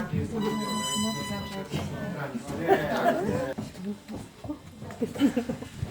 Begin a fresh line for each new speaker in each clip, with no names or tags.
確かに。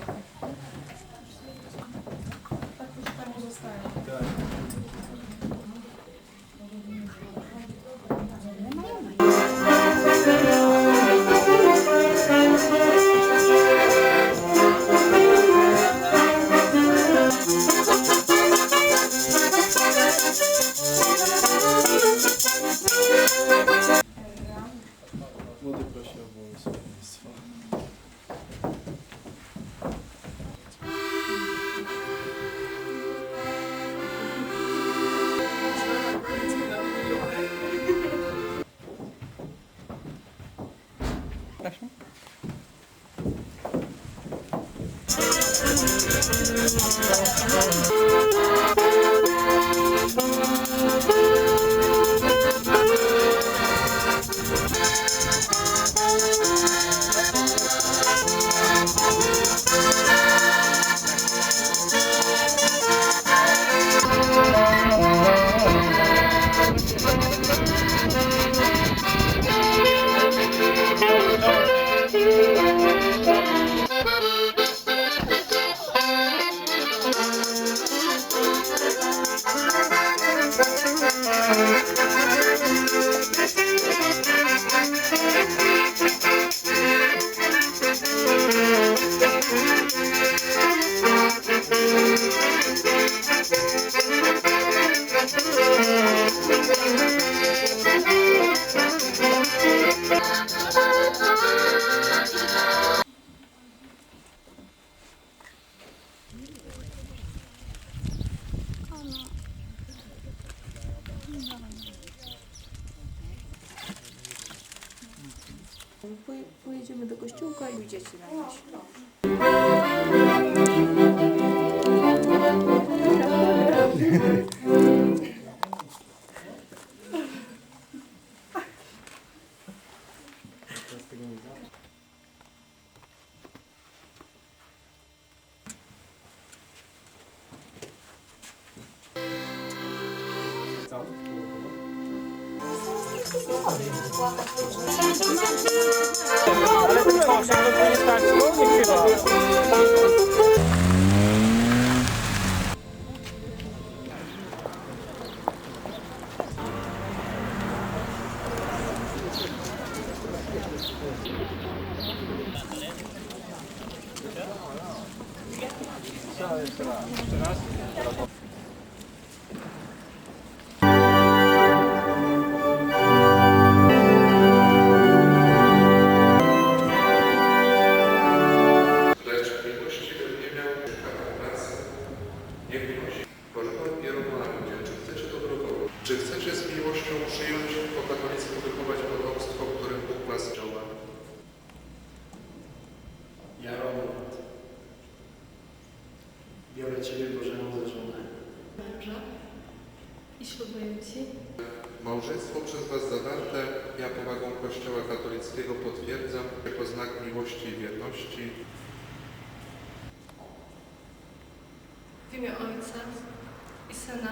Прошу.
Thank you. Pojedziemy do kościółka i dzieci na
Ale ty, proszę, to nie
stać, to nie chwila.
Małżeństwo przez was zawarte, ja powagą Kościoła katolickiego potwierdzam jako znak miłości i wierności.
w imię Ojca i Syna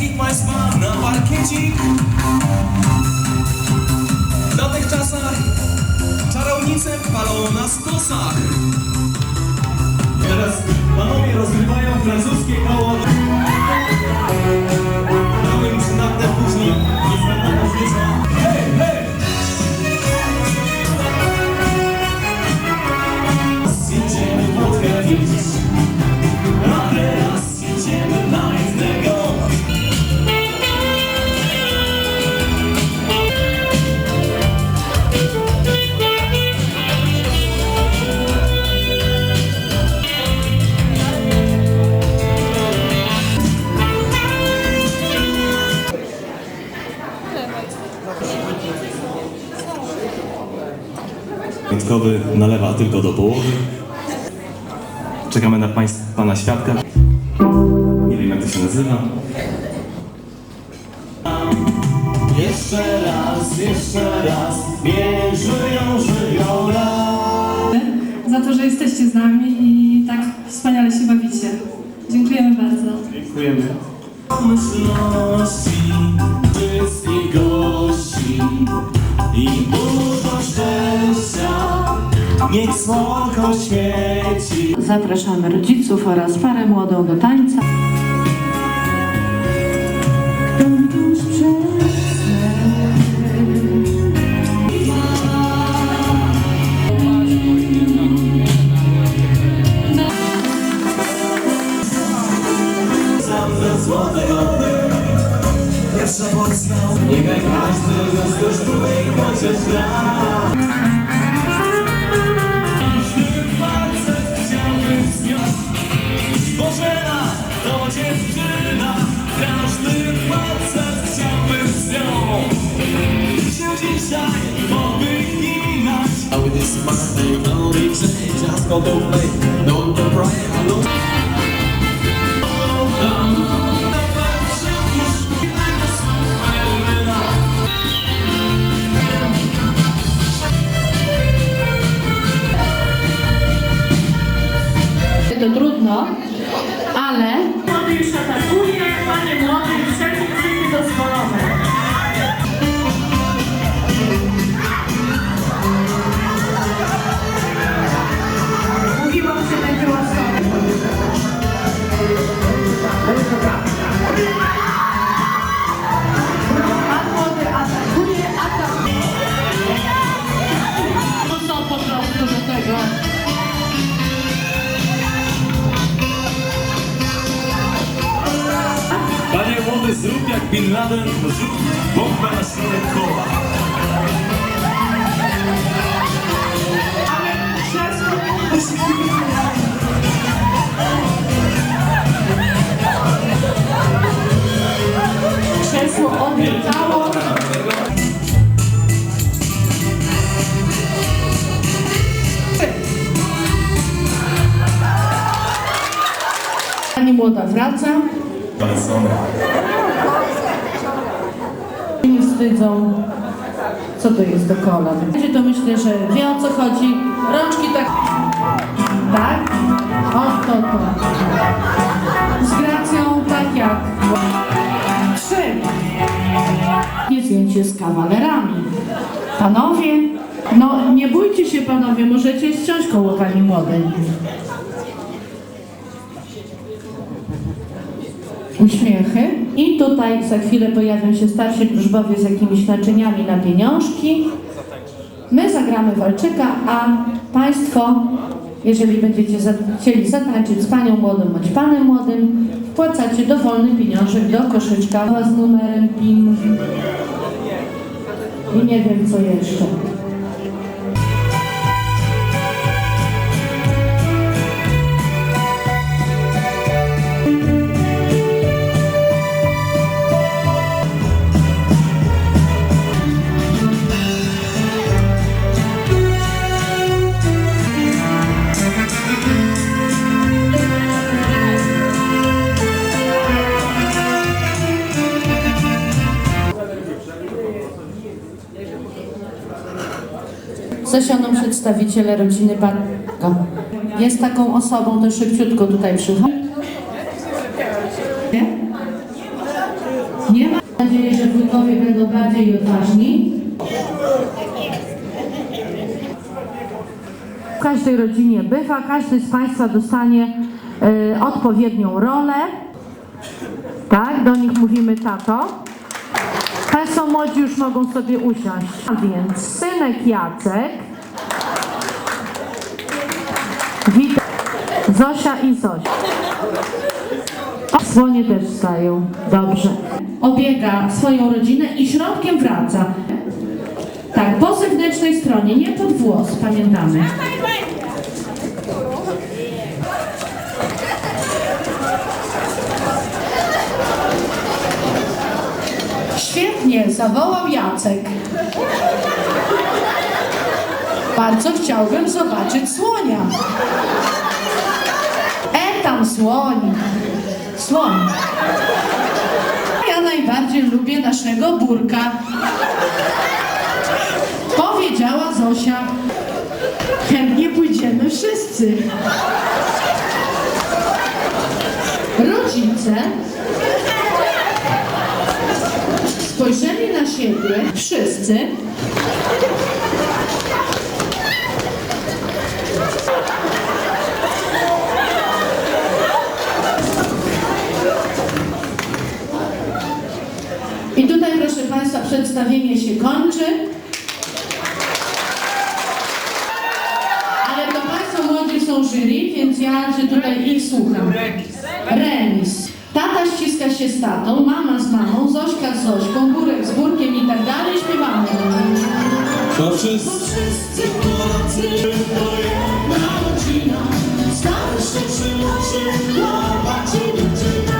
Niech ma smak na parkiecik. Na tych czasach czarownice palą na stosach. Teraz panowie rozrywają Wyjątkowy nalewa tylko do połowy. Czekamy na państw, pana świadka. Nie wiem jak to się nazywa. Jeszcze raz, jeszcze raz, niech żyją, żyją raz.
Za to, że jesteście z nami i tak wspaniale się bawicie. Dziękujemy bardzo.
Dziękujemy. Niech słonko świeci.
Zapraszamy rodziców oraz parę młodą do tańca.
Niechaj każdy z nas kosztuje i chociaż
just go to play, don't crying alone.
Jak Bin Laden, rzuć bombę na środek koła.
Krzesło. Pani młoda wraca. Wstydzą. Co to jest do kolan? Będzie to myślę, że wie o co chodzi. Rączki tak. Tak? O to to. Z gracją tak jak. Trzy. Nie zdjęcie z kawalerami. Panowie, no nie bójcie się panowie, możecie ściąć koło pani młodej. Uśmiechy. I tutaj za chwilę pojawią się starsi wróżbowie z jakimiś naczyniami na pieniążki. My zagramy walczyka, a Państwo, jeżeli będziecie za, chcieli zatańczyć z Panią młodą bądź Panem młodym, wpłacacie dowolny pieniążek do koszyczka z numerem PIN i nie wiem co jeszcze. Przedstawiciele rodziny Bartka. Jest taką osobą, to szybciutko tutaj przychodzi. Nie? Nie ma. Mam nadzieję, że wujkowie będą bardziej odważni. W każdej rodzinie bywa, każdy z Państwa dostanie e, odpowiednią rolę. Tak, do nich mówimy tato. Państwo młodzi już mogą sobie usiąść. A więc synek Jacek. Witam. Zosia i Zosia. O, Słonie też stają. Dobrze. Obiega swoją rodzinę i środkiem wraca. Tak, po zewnętrznej stronie, nie pod włos, pamiętamy.
Świetnie, zawołał Jacek. Bardzo chciałbym zobaczyć słonia. E tam słoń. Słoń. Ja najbardziej lubię naszego burka. Powiedziała Zosia. Chętnie pójdziemy wszyscy. Rodzice spojrzeli na siebie wszyscy.
I tutaj, proszę Przedstawienie się kończy. Ale to Państwo młodzi są jury, więc ja się tutaj ich słucham. Remis. Tata ściska się z tatą, mama z mamą, Zośka z Zośką, Burek z Burkiem i tak dalej. Śpiewamy.
To wszyscy Polacy to jedna rodzina Starszy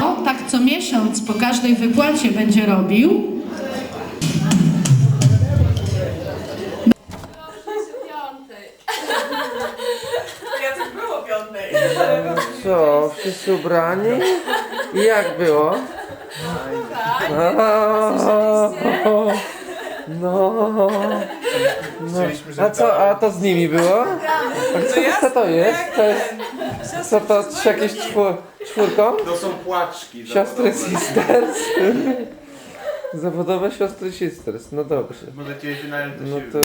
O, tak co miesiąc po każdej wypłacie będzie robił.
Wszyscy ubrani? I jak było? No, no, no. A co, a to z nimi było? A co, co to jest? To jest, co to, czy jakieś czwór, czwórką?
To są płaczki.
Siostry Sisters? Zawodowe siostry Sisters, no dobrze.
Możecie
No to